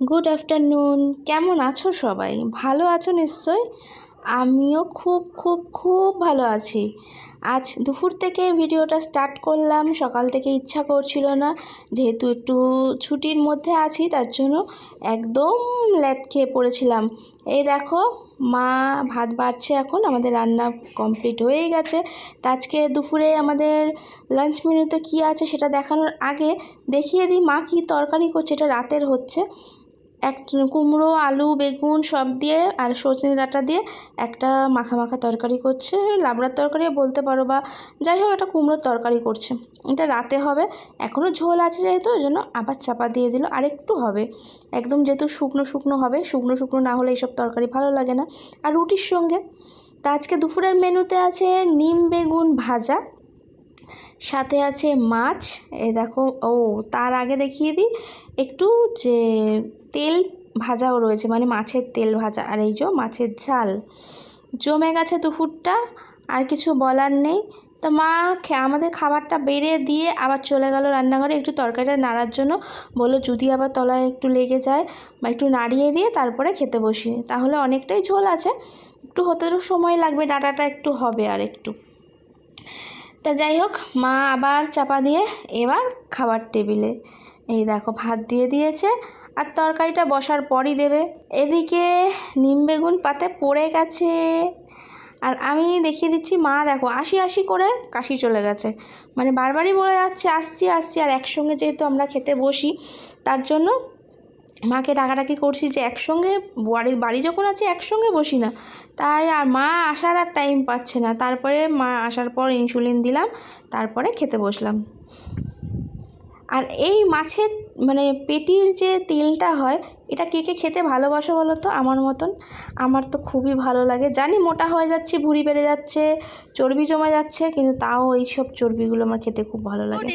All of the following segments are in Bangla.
গুড আফটারনুন কেমন আছো সবাই? ভালো আছো নিশ্চয় আমিও খুব খুব খুব ভালো আছি। আজ দুপুর থেকে ভিডিওটা স্টার্ট করলাম। সকাল থেকে ইচ্ছা করছিল না, যেহেতু একটু ছুটির মধ্যে আছি, তার জন্য একদম ল্যাট খেয়ে পড়েছিলাম। এই দেখো, মা ভাত বাড়ছে এখন, আমাদের রান্না কমপ্লিট হয়ে গেছে। তা আজকে দুপুরে আমাদের লাঞ্চ মেনুতে কী আছে সেটা দেখানোর আগে দেখিয়ে দিই, মা কী তরকারি করছে, এটা রাতের হচ্ছে। এক কুমড়ো, আলু, বেগুন সব দিয়ে আর সজনে ডাঁটা দিয়ে একটা মাখা মাখা তরকারি করছে। লাবড়ার তরকারি বলতে পারো বা যাই হোক একটা কুমড়োর তরকারি করছে। এটা রাতে হবে। এখনও ঝোল আছে যেহেতু, ওই জন্য আবার চাপা দিয়ে দিল। আর একটু হবে। একদম যেহেতু শুকনো শুকনো হবে, শুকনো শুকনো না হলে এইসব তরকারি ভালো লাগে না। আর রুটির সঙ্গে, তা আজকে দুপুরের মেনুতে আছে নিম বেগুন ভাজা, সাথে আছে মাছ। এ দেখো, ও তার আগে দেখিয়ে দিই, একটু যে তেল ভাজাও রয়েছে মানে মাছের তেল ভাজা। আর এই যে মাছের ঝাল, জমে গেছে দুপুরটা, আর কিছু বলার নেই। তো মা আমাদের খাবারটা বেড়ে দিয়ে আবার চলে গেল রান্নাঘরে, একটু তরকারিটা নাড়ার জন্য। বলল, যদি আবার তলায় একটু লেগে যায় বা একটু নাড়িয়ে দিয়ে তারপরে খেতে বসি। তাহলে অনেকটাই ঝোল আছে। একটু হতে সময় লাগবে, ডাটাটা একটু হবে আর একটু। তা যাই হোক, মা আবার চাপা দিয়ে এবার খাবার টেবিলে এই দেখো ভাত দিয়ে দিয়েছে আর তরকারিটা বসার পরই দেবে। এদিকে নিম বেগুন পাতে পড়ে গেছে। আর আমি দেখিয়ে দিচ্ছি, মা দেখো আশি আশি করে কাশি চলে গেছে। মানে বারবারই বলে যাচ্ছে, আসছি আসছি, আর একসঙ্গে যেহেতু আমরা খেতে বসি, তার জন্য মাকে ডাকাডাকি করছি যে একসঙ্গে বাড়ি বাড়ি যখন আছে একসঙ্গে বসি না। তাই আর মা আসার আর টাইম পাচ্ছে না। তারপরে মা আসার পর ইনসুলিন দিলাম, তারপরে খেতে বসলাম। আর এই মাছের মানে পেটির যে তেলটা হয়, এটা কে কে খেতে ভালোবাসো বলো তো? আমার মতন। আমার তো খুবই ভালো লাগে। জানি মোটা হয়ে যাচ্ছে, ভুঁড়ি বেড়ে যাচ্ছে, চর্বি জমে যাচ্ছে, কিন্তু তাও এই সব চর্বিগুলো আমার খেতে খুব ভালো লাগে।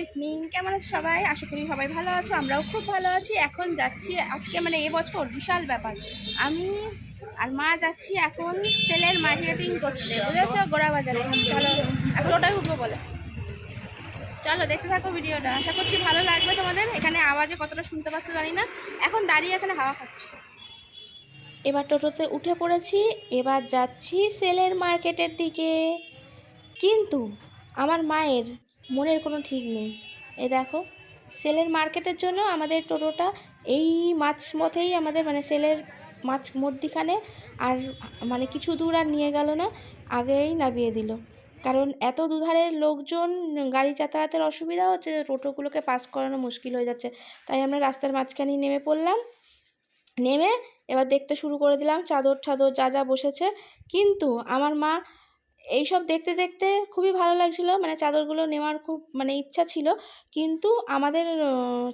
কেমন আছো সবাই? আশা করি সবাই ভালো আছো, আমরাও খুব ভালো আছি। এখন যাচ্ছি আজকে মানে এবছর বিশাল ব্যাপার। আমি আর মা যাচ্ছি এখন সেলের মার্কেটিং করতে। বুঝেছ? গোড়া বাজারে। চলো, এখন ওটাই উঠবো বলে। চলো, দেখতে থাকো ভিডিওটা। আশা করছি ভালো লাগবে তোমাদের। এখানে আওয়াজে কতটা শুনতে পাচ্ছ জানি না। এখন দাঁড়িয়ে এখানে হাওয়া খাচ্ছি। এবার টোটোতে উঠে পড়েছি। এবার যাচ্ছি সেলের মার্কেটের দিকে। কিন্তু আমার মায়ের মনের কোনো ঠিক নেই। এ দেখো, সেলের মার্কেটের জন্য আমাদের টোটোটা এই মাছ মধ্যেই আমাদের মানে সেলের মাছ মধ্যিখানে। আর মানে কিছু দূর আর নিয়ে গেল না, আগেই নামিয়ে দিল। কারণ এত দুধারে লোকজন গাড়ি যাতায়াতের অসুবিধা হচ্ছে টোটোগুলোকে পাস করানো মুশকিল হয়ে যাচ্ছে। তাই আমরা রাস্তার মাঝখানেই নেমে পড়লাম। নেমে এবার দেখতে শুরু করে দিলাম চাদর ঠাদর যা যা বসেছে। কিন্তু আমার মা এইসব দেখতে দেখতে খুবই ভালো লাগছিল। মানে চাদরগুলো নেওয়ার খুব মানে ইচ্ছা ছিল। কিন্তু আমাদের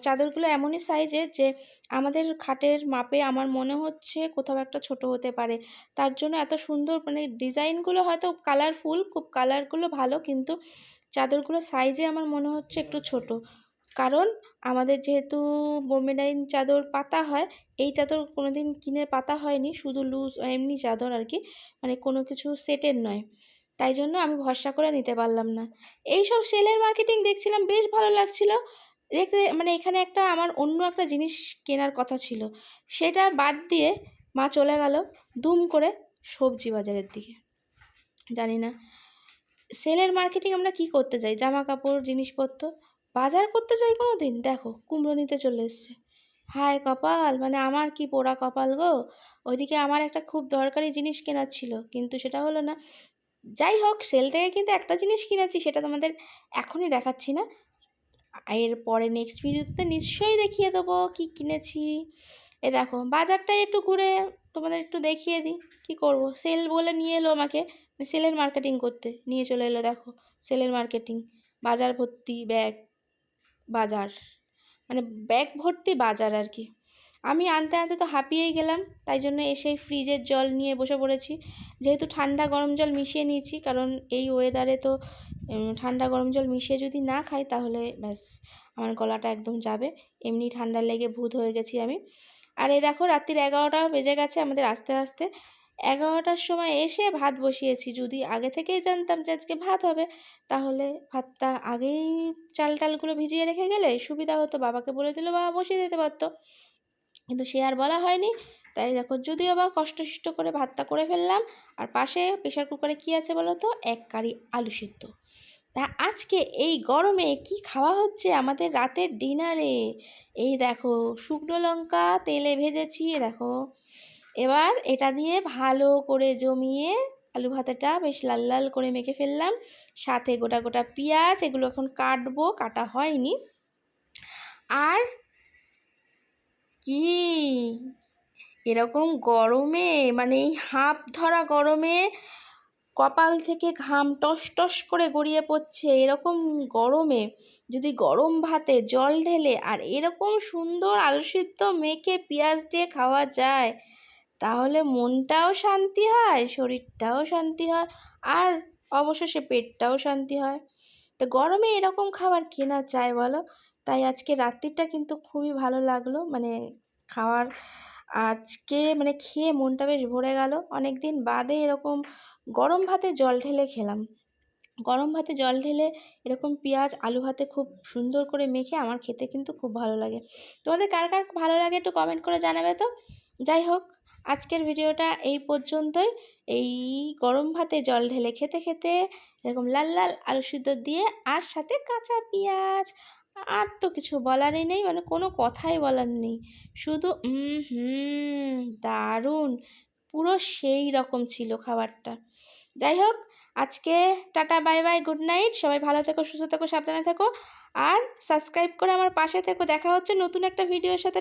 চাদরগুলো এমনই সাইজের যে আমাদের খাটের মাপে আমার মনে হচ্ছে কোথাও একটা ছোট হতে পারে। তার জন্য এত সুন্দর মানে ডিজাইনগুলো হয়তো কালারফুল, খুব কালারগুলো ভালো, কিন্তু চাদরগুলো সাইজে আমার মনে হচ্ছে একটু ছোট। কারণ আমাদের যেহেতু বোম্বেডাইন চাদর পাতা হয়, এই চাদর কোনো দিন কিনে পাতা হয়নি, শুধু লুজ, এমনি চাদর আর কি। মানে কোনো কিছু সেটের নয়। তাই জন্য আমি ভরসা করে নিতে পারলাম না। এই সব সেলের মার্কেটিং দেখছিলাম, বেশ ভালো লাগছিল। দেখতে মানে এখানে একটা আমার অন্য একটা জিনিস কেনার কথা ছিল। সেটা বাদ দিয়ে মা চলে গেল দুম করে সবজি বাজারের দিকে। জানি না, সেলের মার্কেটিং আমরা কি করতে যাই? জামা কাপড় জিনিসপত্র, বাজার করতে যাই কোনো দিন দেখো, কুমড়ো নিতে চলে এসছে। হায় কপাল মানে আমার কি পোড়া কপাল গো? ওইদিকে আমার একটা খুব দরকারি জিনিস কেনার ছিল, কিন্তু সেটা হলো না যাই হোক সেল থেকে কিন্তু একটা জিনিস কিনেছি, সেটা তোমাদের এখনই দেখাচ্ছি না। এর পরে নেক্সট ভিডিওতে নিশ্চয়ই দেখিয়ে দেবো কী কিনেছি। এ দেখো, বাজারটাই একটু ঘুরে তোমাদের একটু দেখিয়ে দিই, কী করব? সেল বলে নিয়ে এলো আমাকে সেলের মার্কেটিং করতে, নিয়ে চলে এলো দেখো সেলের মার্কেটিং বাজার ভর্তি ব্যাগ বাজার মানে ব্যাগ ভর্তি বাজার আর কি। আমি আনতে আনতে তো হাঁপিয়েই গেলাম, তাই জন্য এসেই ফ্রিজের জল নিয়ে বসে পড়েছি। যেহেতু ঠান্ডা গরম জল মিশিয়ে নিয়েছি, কারণ এই ওয়েদারে তো ঠান্ডা গরম জল মিশিয়ে যদি না খাই, তাহলে ব্যাস, আমার গলাটা একদম যাবে। এমনি ঠান্ডা লেগে ভূত হয়ে গেছি আমি। আর এই দেখো, রাত্রির এগারোটা বেজে গেছে আমাদের আস্তে আস্তে। এগারোটার সময় এসে ভাত বসিয়েছি। যদি আগে থেকেই জানতাম যে আজকে ভাত হবে, তাহলে ভাতটা আগেই চাল টালগুলো ভিজিয়ে রেখে গেলে সুবিধা হতো। বাবাকে বলে দিলে বাবা বসিয়ে দিতে পারতো। কিন্তু সে আর বলা হয়নি। তাই দেখো, যদিও বা কষ্টসিষ্ট করে ভাতটা করে ফেললাম, আর পাশে প্রেশার কুকারে কী আছে বলো তো? এক কারি আলু সিদ্ধ। তা আজকে এই গরমে কি খাওয়া হচ্ছে আমাদের রাতের ডিনারে? এই দেখো, শুকনো লঙ্কা, তেলে ভেজেছি দেখো। এবার এটা দিয়ে ভালো করে জমিয়ে আলু ভাতাটা বেশ লাল লাল করে মেখে ফেললাম। সাথে গোটা গোটা পেঁয়াজ, এগুলো এখন কাটবো, কাটা হয়নি। আর কি? এরকম গরমে মানে এই হাঁপ ধরা গরমে কপাল থেকে ঘাম টস টস করে গড়িয়ে পড়ছে, এরকম গরমে যদি গরম ভাতে জল ঢেলে আর এরকম সুন্দর আলু সিদ্ধ মেখে পেঁয়াজ দিয়ে খাওয়া যায়, তাহলে মনটাও শান্তি হয়, শরীরটাও শান্তি হয় আর অবশেষে পেটটাও শান্তি হয়। তো গরমে এরকম খাবার কেনা চায় বলো? তাই আজকে রাত্রিটা কিন্তু খুবই ভালো লাগল। মানে খাওয়ার আজকে মানে খেয়ে মনটা বেশ ভরে গেল। অনেক দিন বাদে এরকম গরম ভাতে জল ঢেলে খেলাম। গরম ভাতে জল ঢেলে এরকম পেঁয়াজ, আলু ভাতে খুব সুন্দর করে মেখে আমার খেতে কিন্তু খুব ভালো লাগে। তোমাদের কার কার ভালো লাগে একটু কমেন্ট করে জানাবে তো? যাই হোক, আজকের ভিডিওটা এই পর্যন্তই। এই গরম ভাতে জল ঢেলে খেতে খেতে এরকম লাল লাল আলু সিদ্ধ দিয়ে আর সাথে কাঁচা পেঁয়াজ আর তো কিছু বলারই নেই মানে কোনো কথাই বলার নেই। শুধু হুম, দারুণ, পুরো সেই রকম ছিল খাবারটা। যাই হোক, আজকে tata, bye bye, good night. সবাই ভালো থেকো, সুস্থ থেকো, সাবধানে থেকো। আর সাবস্ক্রাইব করে আমার পাশে থেকো। দেখা হচ্ছে নতুন একটা ভিডিওর সাথে।